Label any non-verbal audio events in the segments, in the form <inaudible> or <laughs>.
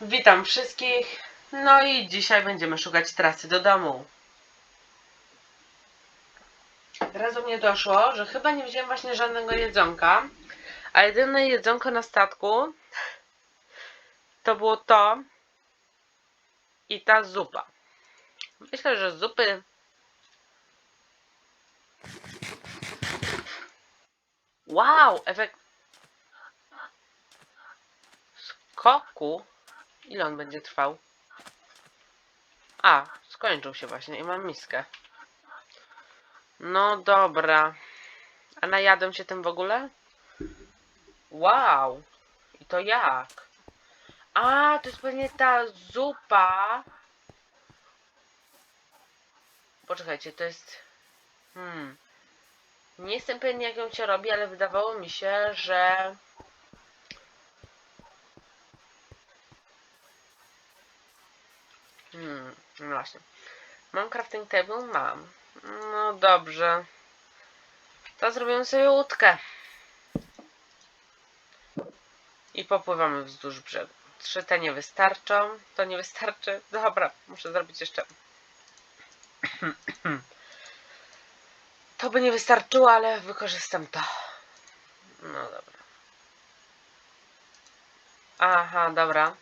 Witam wszystkich. No i dzisiaj będziemy szukać trasy do domu. Teraz mnie doszło, że chyba nie wziąłem właśnie żadnego jedzonka, a jedyne jedzonko na statku to było to i ta zupa. Myślę, że zupy Wow, efekt skoku. Ile on będzie trwał? A, skończył się właśnie i mam miskę. No dobra. A najadłem się tym w ogóle? Wow. I to jak? A, to jest pewnie ta zupa. Poczekajcie, to jest... Hmm. Nie jestem pewien jak ją się robi, ale wydawało mi się, że... Hmm, no właśnie. Mam crafting table? Mam. No dobrze. To zrobimy sobie łódkę. I popływamy wzdłuż brzegu. Trzy te nie wystarczą. To nie wystarczy. Dobra, muszę zrobić jeszcze. To by nie wystarczyło, ale wykorzystam to. No dobra. Aha, dobra.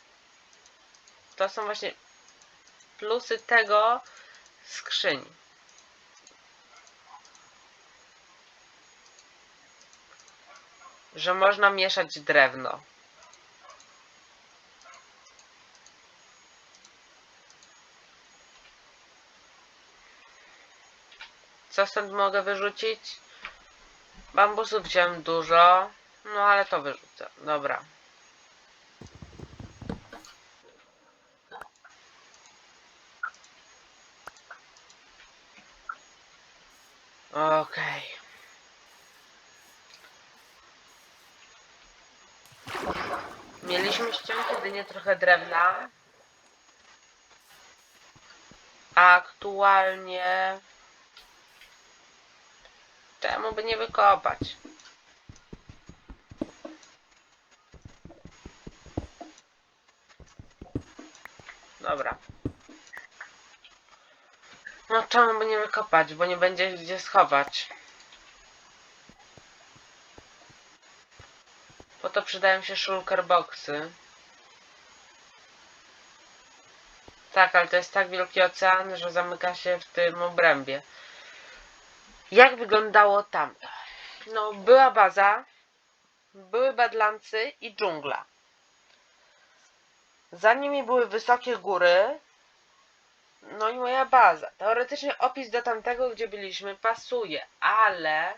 To są właśnie plusy tego skrzyni. Że można mieszać drewno. Co stąd mogę wyrzucić? Bambusów wziąłem dużo. No ale to wyrzucę. Dobra. Okej. Mieliśmy ściąć jedynie trochę drewna. A aktualnie... Czemu by nie wykopać? Dobra. No czemu by nie wykopać, bo nie będzie gdzie schować. Po to przydają się shulker boxy. Tak, ale to jest tak wielki ocean, że zamyka się w tym obrębie. Jak wyglądało tam? No, była baza, były badlancy i dżungla. Za nimi były wysokie góry, no i moja baza. Teoretycznie opis do tamtego, gdzie byliśmy, pasuje, ale...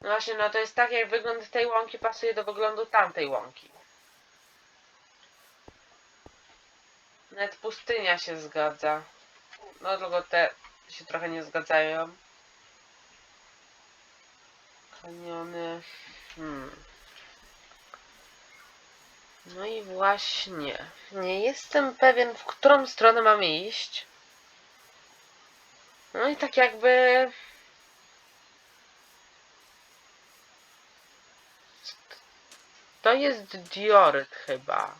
No właśnie, no to jest tak, jak wygląd tej łąki pasuje do wyglądu tamtej łąki. Nawet pustynia się zgadza. No tylko te się trochę nie zgadzają. Kaniony. Hmm. No i właśnie. Nie jestem pewien, w którą stronę mamy iść. No i tak jakby... To jest dioryt chyba.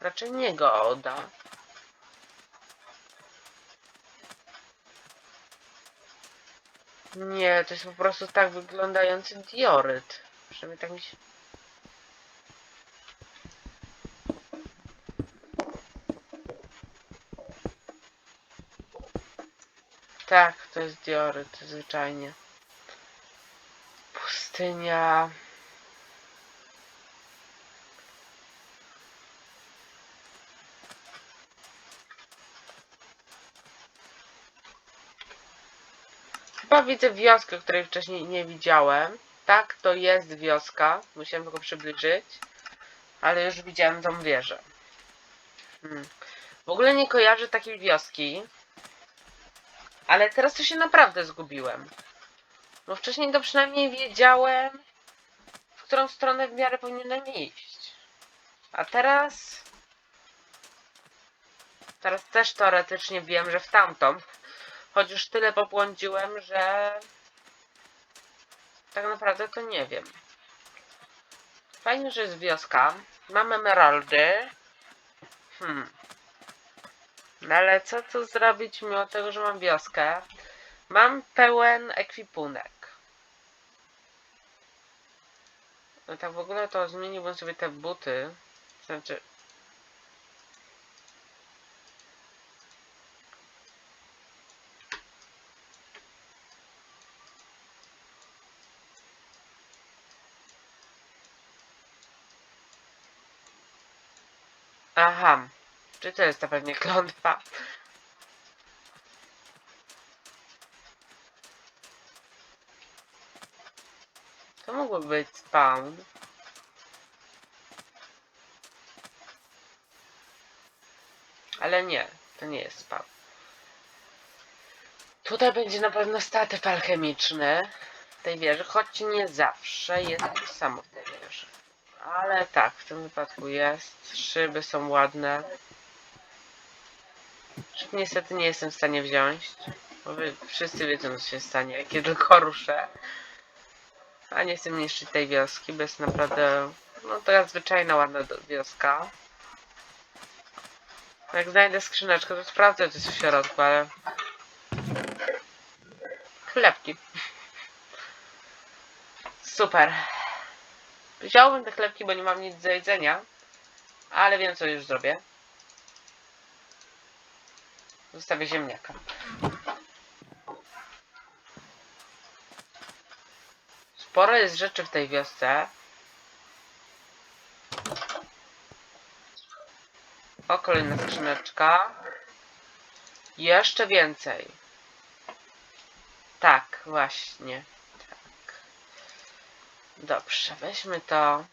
Raczej nie Geoda. Nie, to jest po prostu tak wyglądający dioryt. Przynajmniej tak mi się... Tak, to jest dioryt, zwyczajnie. Pustynia. Chyba widzę wioskę, której wcześniej nie widziałem. Tak, to jest wioska. Musiałem tylko przybliżyć. Ale już widziałem tą wieżę. Hmm. W ogóle nie kojarzę takiej wioski. Ale teraz to się naprawdę zgubiłem. Bo wcześniej to przynajmniej wiedziałem, w którą stronę w miarę powinienem iść. A teraz... Teraz też teoretycznie wiem, że w tamtą. Choć już tyle pobłądziłem, że Tak naprawdę to nie wiem. Fajnie, że jest wioska. Mam emeraldy. Hmm. No ale co tu zrobić mimo tego, że mam wioskę? Mam pełen ekwipunek. No tak w ogóle to zmieniłbym sobie te buty. Znaczy... Aha. Czy to jest ta pewnie klątwa? To mógłby być spawn. Ale nie, to nie jest spawn. Tutaj będzie na pewno statyw alchemiczny tej wieży, choć nie zawsze jest to samo w tej wieży. Ale tak, w tym wypadku jest. Szyby są ładne. Niestety nie jestem w stanie wziąć. Bo wy wszyscy wiedzą, co się stanie, jak tylko ruszę. A nie chcę niszczyć tej wioski, bo jest naprawdę... No to jest zwyczajna, ładna wioska. Jak znajdę skrzyneczkę, to sprawdzę, co jest w środku, ale... Chlebki. Super. Wziąłbym te chlebki, bo nie mam nic do jedzenia. Ale wiem, co już zrobię. Zostawię ziemniaka. Sporo jest rzeczy w tej wiosce. O, kolejna skrzyneczka. Jeszcze więcej. Tak, właśnie. Tak. Dobrze, weźmy to.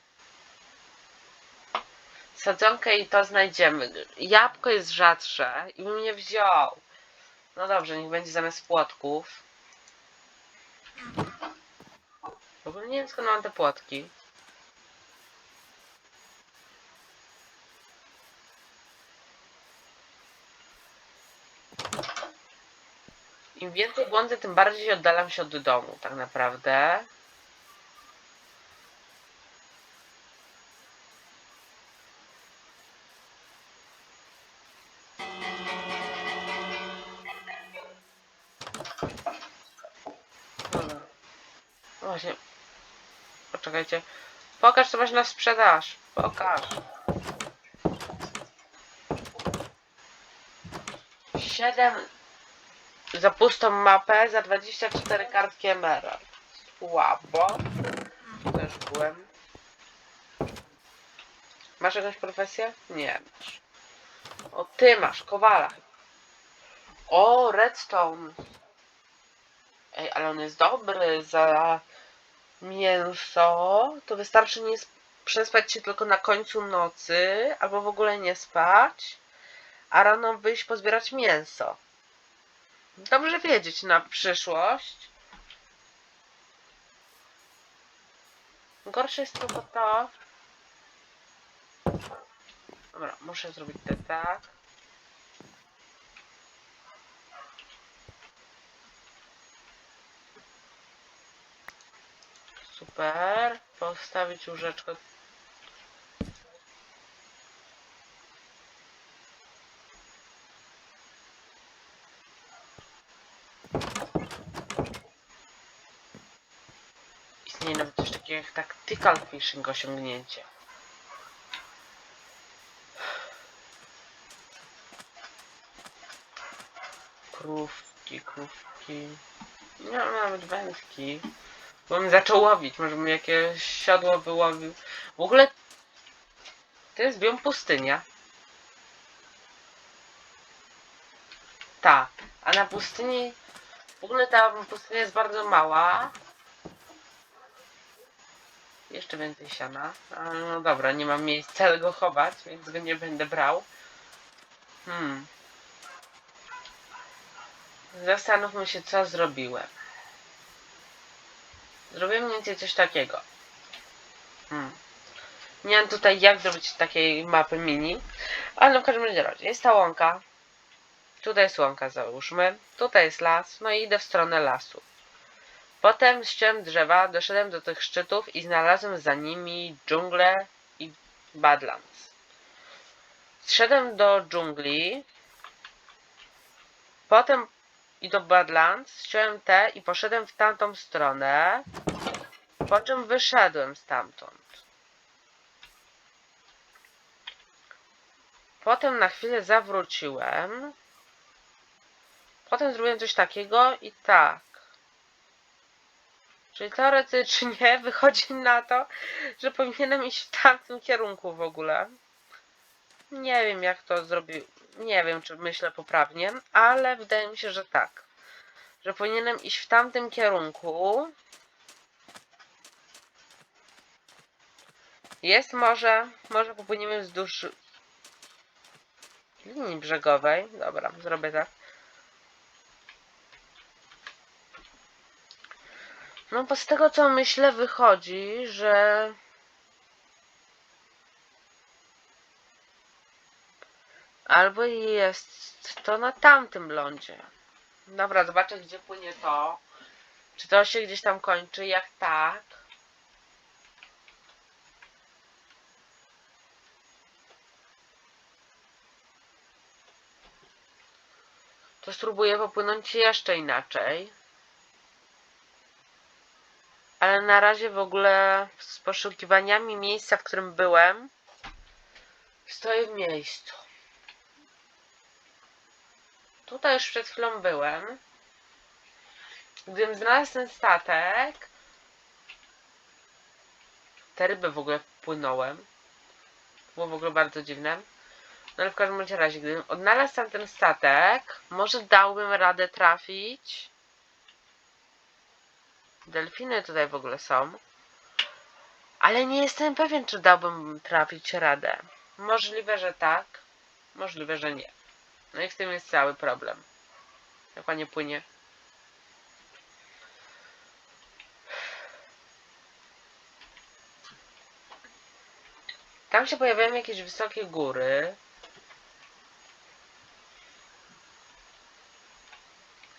Sadzonkę i to znajdziemy. Jabłko jest rzadsze i bym nie wziął. No dobrze, niech będzie zamiast płotków. W ogóle nie wiem skąd mam te płotki. Im więcej błądzę, tym bardziej oddalam się od domu, tak naprawdę. Właśnie. Poczekajcie. Pokaż, co masz na sprzedaż. Pokaż. Siedem za pustą mapę za 24 kartki emerald. Słabo. Też byłem. Masz jakąś profesję? Nie masz. O, ty masz, kowala. O, redstone. Ej, ale on jest dobry za mięso. To wystarczy nie sp- przespać się tylko na końcu nocy, albo w ogóle nie spać, a rano wyjść pozbierać mięso. Dobrze wiedzieć na przyszłość. Gorsze jest tylko to. Dobra, muszę zrobić to tak. Super. Postawić łóżeczko. Istnieje nawet coś takiego jak tactical fishing osiągnięcie. Krówki, krówki. Nie mam nawet wędki. Bo bym zaczął łowić, może bym jakieś siodło wyłowił. W ogóle to jest biom pustynia. Ta. A na pustyni w ogóle ta pustynia jest bardzo mała. Jeszcze więcej siana. A, no dobra, nie mam miejsca go chować, więc go nie będę brał. Hmm. Zastanówmy się, co zrobiłem. Zrobiłem mniej więcej coś takiego. Hmm. Nie wiem tutaj jak zrobić takiej mapy mini, ale w każdym razie razie jest ta łąka. Tutaj jest łąka, załóżmy. Tutaj jest las, no i idę w stronę lasu. Potem ściąłem drzewa, doszedłem do tych szczytów i znalazłem za nimi dżunglę i Badlands. Zszedłem do dżungli, potem i do Badlands, ściąłem te i poszedłem w tamtą stronę, po czym wyszedłem stamtąd. Potem na chwilę zawróciłem. Potem zrobiłem coś takiego i tak. Czyli teoretycznie <laughs> wychodzi na to, że powinienem iść w tamtym kierunku w ogóle. Nie wiem jak to zrobił. Nie wiem czy myślę poprawnie, ale wydaje mi się, że tak. Że powinienem iść w tamtym kierunku. Jest morze. Może popłyniemy wzdłuż linii brzegowej. Dobra, zrobię tak. No bo z tego co myślę wychodzi, że albo jest to na tamtym lądzie. Dobra, zobaczę gdzie płynie to. Czy to się gdzieś tam kończy? Jak tak? To spróbuję popłynąć jeszcze inaczej. Ale na razie w ogóle z poszukiwaniami miejsca, w którym byłem, stoję w miejscu. Tutaj już przed chwilą byłem. Gdybym znalazł ten statek, te ryby w ogóle płynąłem. Było w ogóle bardzo dziwne. No ale w każdym razie, gdybym odnalazł tam ten statek, może dałbym radę trafić. Delfiny tutaj w ogóle są. Ale nie jestem pewien, czy dałbym trafić radę. Możliwe, że tak. Możliwe, że nie. No i w tym jest cały problem. Jak ładnie płynie. Tam się pojawiają jakieś wysokie góry.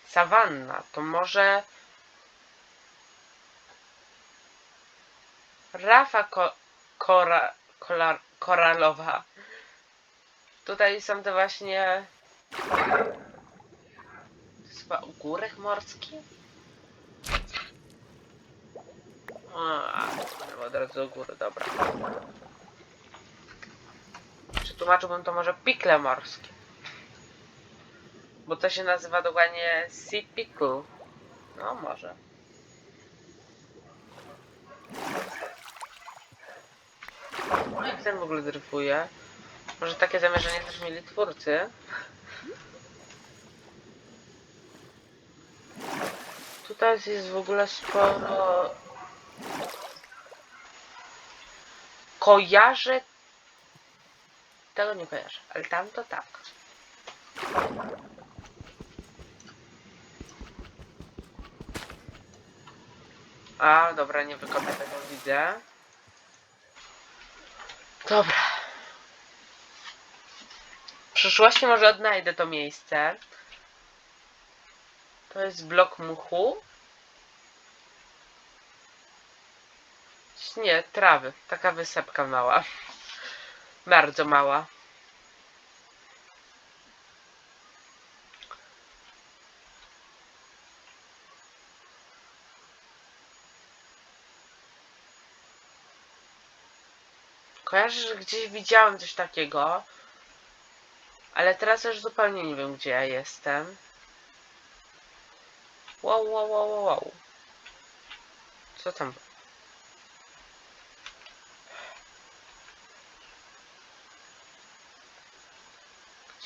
Sawanna, to może Rafa ko kora kolar koralowa. Tutaj są te właśnie chyba ogórek morski? A, od razu do góry, dobra. Przetłumaczyłbym to może pikle morskie. Bo to się nazywa dokładnie sea pickle. No może. No jak ten w ogóle dryfuje? Może takie zamierzenie też mieli twórcy? Tutaj jest w ogóle sporo... Kojarzę... Tego nie kojarzę, ale tam to tak. A, dobra, nie wykopię tego, widzę. Dobra. W przyszłości może odnajdę to miejsce. To jest blok muchu. Nie, trawy. Taka wysepka mała. Bardzo mała. Kojarzę, że gdzieś widziałem coś takiego. Ale teraz już zupełnie nie wiem, gdzie ja jestem. Wow, wow, wow, wow. Co tam?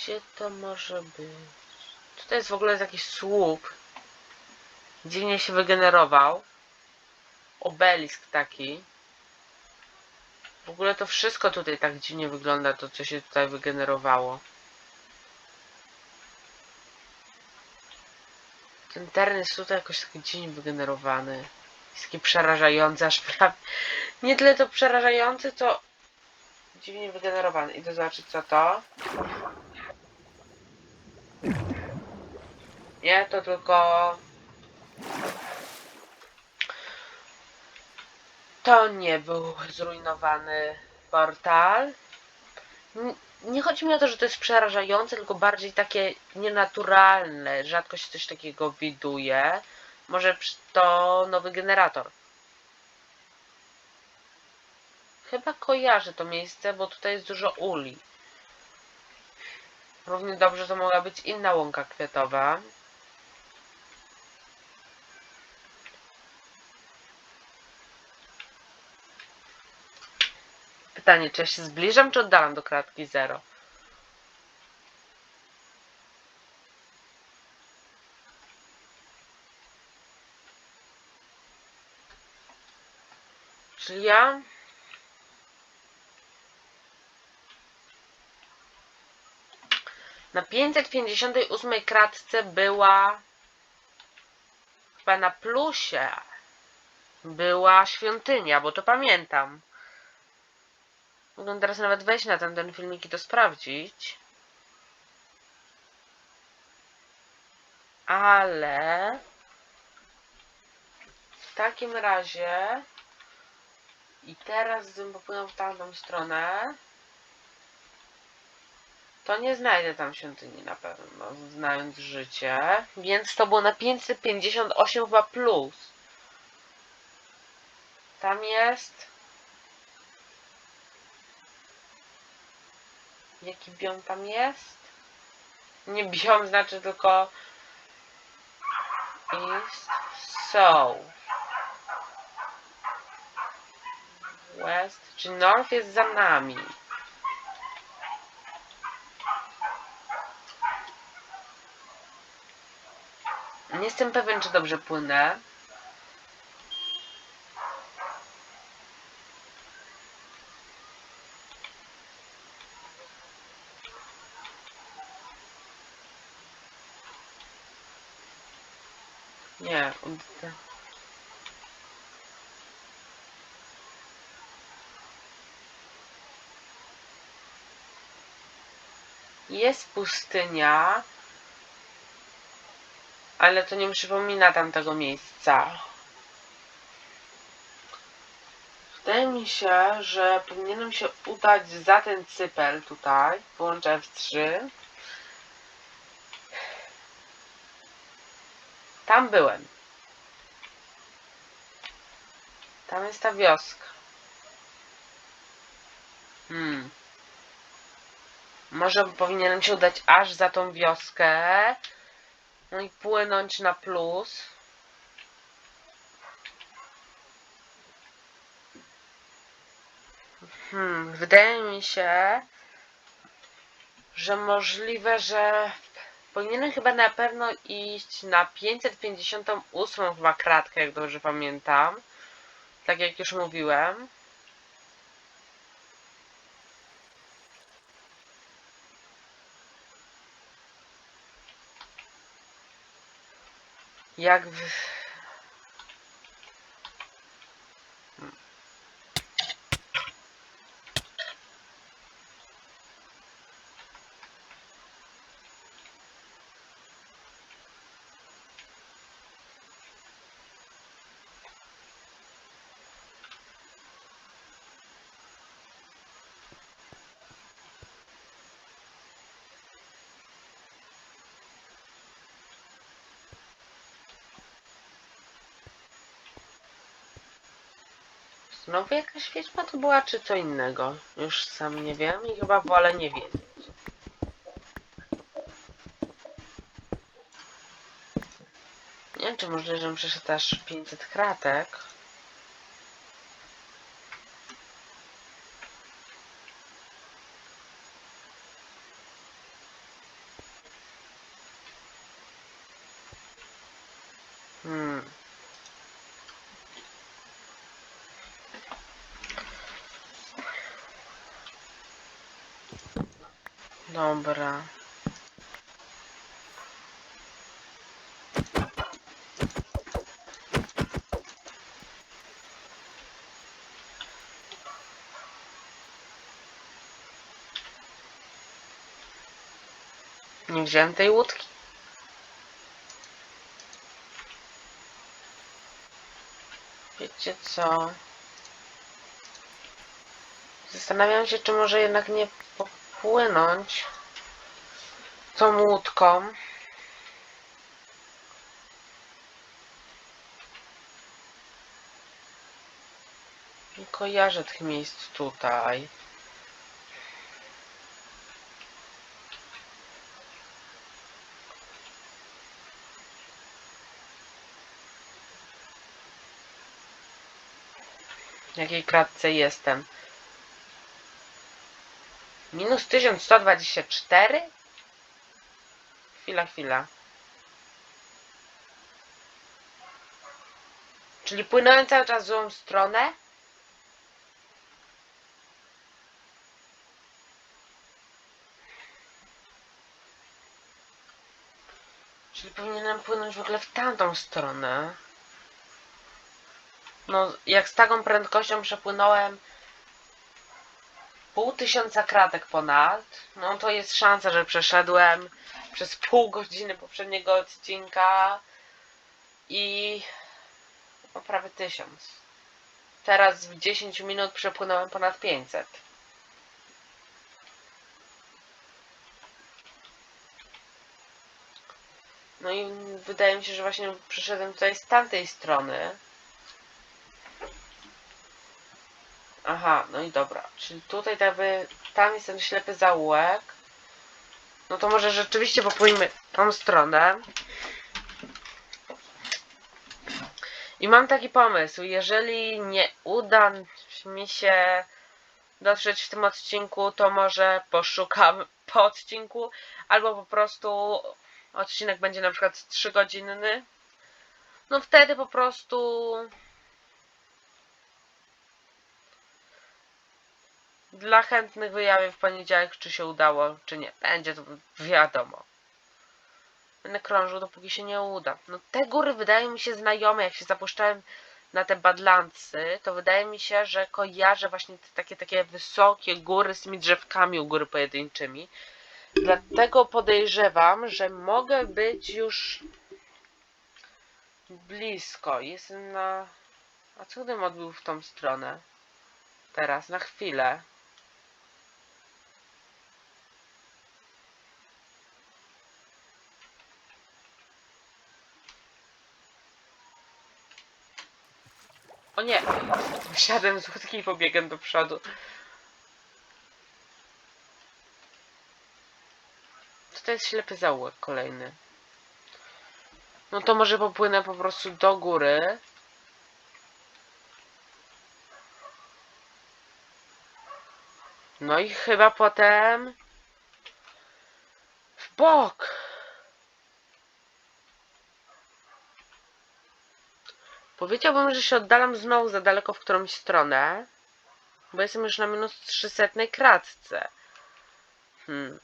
Gdzie to może być? Tutaj jest w ogóle jakiś słup. Dziwnie się wygenerował. Obelisk taki. W ogóle to wszystko tutaj tak dziwnie wygląda, to co się tutaj wygenerowało. Ten teren jest tutaj jakoś taki dziwnie wygenerowany. Jest taki przerażający, aż prawie... <laughs> Nie tyle to przerażający, to dziwnie wygenerowany. Idę zobaczyć co to. Nie, to tylko... to nie był zrujnowany portal. Nie chodzi mi o to, że to jest przerażające, tylko bardziej takie nienaturalne. Rzadko się coś takiego widuje. Może to nowy generator. Chyba kojarzę to miejsce, bo tutaj jest dużo uli. Równie dobrze to mogła być inna łąka kwiatowa. Pytanie, czy ja się zbliżam, czy oddalam do kratki zero? Czyli ja na 558 kratce była chyba na plusie była świątynia, bo to pamiętam. Mogę teraz nawet wejść na ten, ten filmik i to sprawdzić. Ale w takim razie i teraz gdybym popłynął w tamtą stronę to nie znajdę tam świątyni na pewno, znając życie. Więc to było na 558 chyba plus. Tam jest Jaki biom tam jest? Nie biom znaczy tylko East, South, West, czy North jest za nami? Nie jestem pewien, czy dobrze płynę. Nie, od... Jest pustynia, ale to nie przypomina tamtego miejsca. Wydaje mi się, że powinienem się udać za ten cypel tutaj. Połączę F3. Tam byłem. Tam jest ta wioska. Hmm. Może powinienem się udać aż za tą wioskę. No i płynąć na plus. Hmm, wydaje mi się, że możliwe, że powinienem chyba na pewno iść na 558 chyba kratkę, jak dobrze pamiętam. Tak jak już mówiłem. Jak w... Znowu jakaś wiedźma to była, czy co innego? Już sam nie wiem i chyba wolę nie wiedzieć. Nie wiem, czy możliwe, żebym przeszedł aż 500 kratek. Hmm. Dobra. Nie wziąłem tej łódki. Wiecie co? Zastanawiam się, czy może jednak nie popłynąć tą łódką. Nie kojarzę tych miejsc tutaj. W jakiej kratce jestem? Minus 1124? Chwila, chwila. Czyli płynąłem cały czas w złą stronę? Czyli powinienem płynąć w ogóle w tamtą stronę. No, jak z taką prędkością przepłynąłem pół tysiąca kratek ponad, no to jest szansa, że przeszedłem przez pół godziny poprzedniego odcinka i no, prawie tysiąc. Teraz w 10 minut przepłynąłem ponad 500. No i wydaje mi się, że właśnie przyszedłem tutaj z tamtej strony. Aha, no i dobra. Czyli tutaj jakby, tam jest ten ślepy zaułek. No to może rzeczywiście popójmy tą stronę. I mam taki pomysł. Jeżeli nie uda mi się dotrzeć w tym odcinku, to może poszukam po odcinku, albo po prostu odcinek będzie na przykład 3 godzinny. No wtedy po prostu Dla chętnych wyjawię w poniedziałek, czy się udało, czy nie. Będzie to wiadomo. Będę krążył, dopóki się nie uda. No te góry wydają mi się znajome. Jak się zapuszczałem na te badlancy, to wydaje mi się, że kojarzę właśnie te takie, takie wysokie góry z tymi drzewkami u góry pojedynczymi. Dlatego podejrzewam, że mogę być już blisko. Jestem na... A co gdybym odbył w tą stronę? Teraz, na chwilę. O nie! Wsiadłem z łódki i pobiegłem do przodu. Co to jest ślepy zaułek kolejny? No to może popłynę po prostu do góry. No i chyba potem w bok. Powiedziałbym, że się oddalam znowu za daleko w którąś stronę, bo jestem już na minus 300 kratce. Hmm.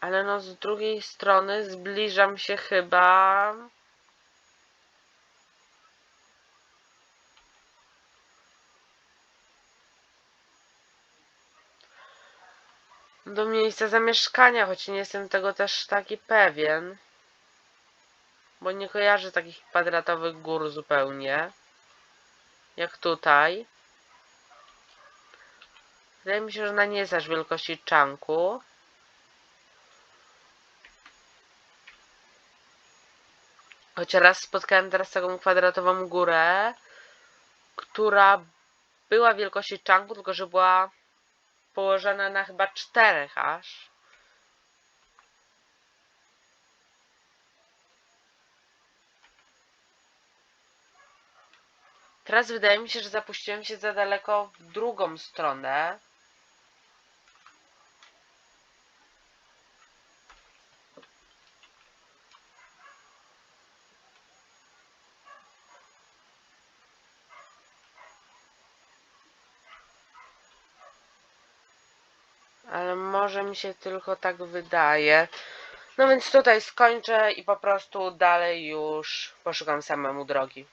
Ale no z drugiej strony zbliżam się chyba... Do miejsca zamieszkania, choć nie jestem tego też taki pewien. Bo nie kojarzę takich kwadratowych gór zupełnie. Jak tutaj. Wydaje mi się, że ona nie jest aż wielkości czanku. Choć raz spotkałem teraz taką kwadratową górę, która była wielkości czanku, tylko że była położona na chyba czterech aż. Teraz wydaje mi się, że zapuściłem się za daleko w drugą stronę. Ale może mi się tylko tak wydaje. No więc tutaj skończę i po prostu dalej już poszukam samemu drogi.